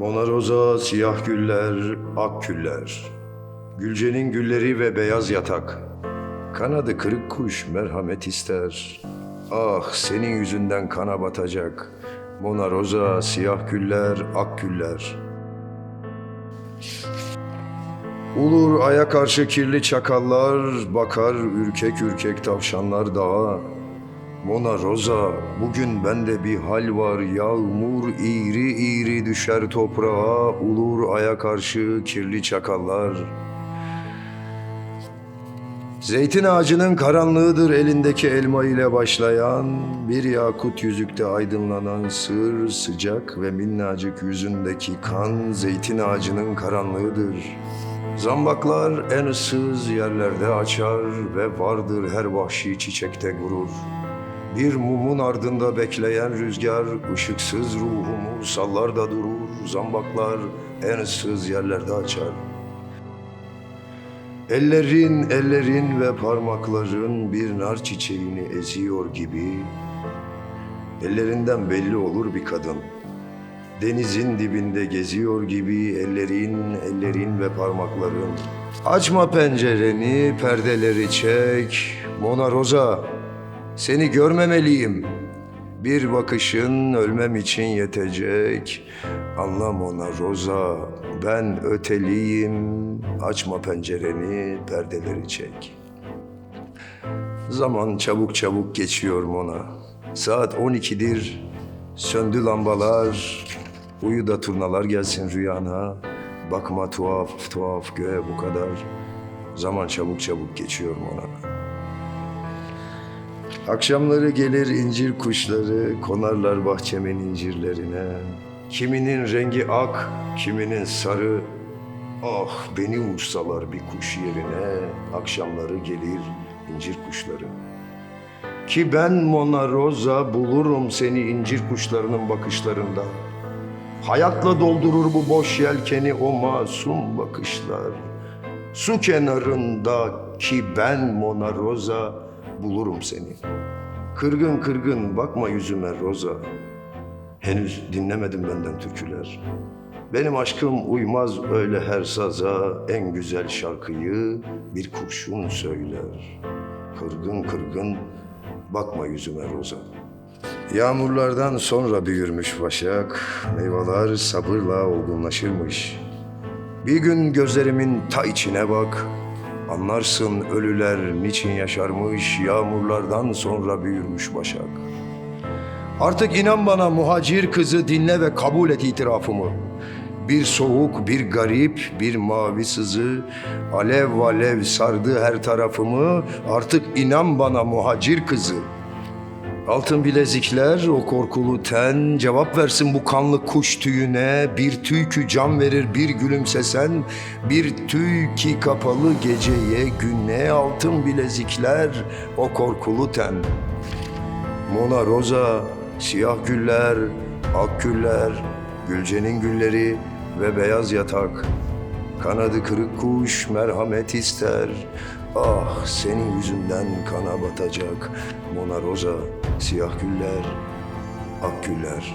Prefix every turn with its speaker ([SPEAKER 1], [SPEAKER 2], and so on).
[SPEAKER 1] Mona Rosa, siyah güller, ak güller. Gülcenin gülleri ve beyaz yatak. Kanadı kırık kuş merhamet ister. Ah senin yüzünden kana batacak. Mona Rosa, siyah güller, ak güller. Ulur aya karşı kirli çakallar, bakar ürkek ürkek tavşanlar dağa. Mona Rosa, bugün bende bir hal var, yağmur iğri iğri düşer toprağa, ulur aya karşı kirli çakallar. Zeytin ağacının karanlığıdır elindeki elma ile başlayan, bir yakut yüzükte aydınlanan sır, sıcak ve minnacık yüzündeki kan, zeytin ağacının karanlığıdır. Zambaklar en ıssız yerlerde açar ve vardır her vahşi çiçekte gurur. Bir mumun ardında bekleyen rüzgar, ışıksız ruhumu sallar da durur. Zambaklar en ıssız yerlerde açar. Ellerin, ellerin ve parmakların bir nar çiçeğini eziyor gibi Ellerinden belli olur bir kadın Denizin dibinde geziyor gibi ellerin, ellerin ve parmakların Açma pencereni, perdeleri çek Mona Rosa, seni görmemeliyim bir bakışın ölmem için yetecek. Anla Mona Rosa, ben öteliyim. Açma pencereni, perdeleri çek. Zaman çabuk çabuk geçiyor Mona. Saat 12'dir. Söndü lambalar. Uyu da turnalar gelsin rüyana. Bakma tuhaf tuhaf göğe bu kadar. Zaman çabuk çabuk geçiyor Mona. Akşamları gelir incir kuşları, konarlar bahçemin incirlerine. Kiminin rengi ak, kiminin sarı. Ah beni vursalar bir kuş yerine, akşamları gelir incir kuşları. Ki ben Mona Rosa bulurum seni incir kuşlarının bakışlarında. Hayatla doldurur bu boş yelkeni o masum bakışlar. Su kenarında ki ben Mona Rosa bulurum seni. Kırgın kırgın bakma yüzüme Rosa. Henüz dinlemedim benden türküler. Benim aşkım uymaz öyle her saza, en güzel şarkıyı bir kurşun söyler. Kırgın kırgın bakma yüzüme Rosa. Yağmurlardan sonra büyürmüş başak, meyveler sabırla olgunlaşırmış. Bir gün gözlerimin ta içine bak, anlarsın ölüler niçin yaşarmış, yağmurlardan sonra büyürmüş başak. Artık inan bana muhacir kızı dinle ve kabul et itirafımı. Bir soğuk, bir garip, bir mavi sızı, alev alev sardı her tarafımı. Artık inan bana muhacir kızı. Altın bilezikler, o korkulu ten, cevap versin bu kanlı kuş tüyüne. Bir tüy ki can verir bir gülümsesen, bir tüy ki kapalı geceye, güne. Altın bilezikler, o korkulu ten. Mona Rosa, siyah güller, ak güller, gülcenin gülleri ve beyaz yatak. Kanadı kırık kuş merhamet ister. Ah senin yüzünden kana batacak. Mona Rosa, siyah güller, ak güller.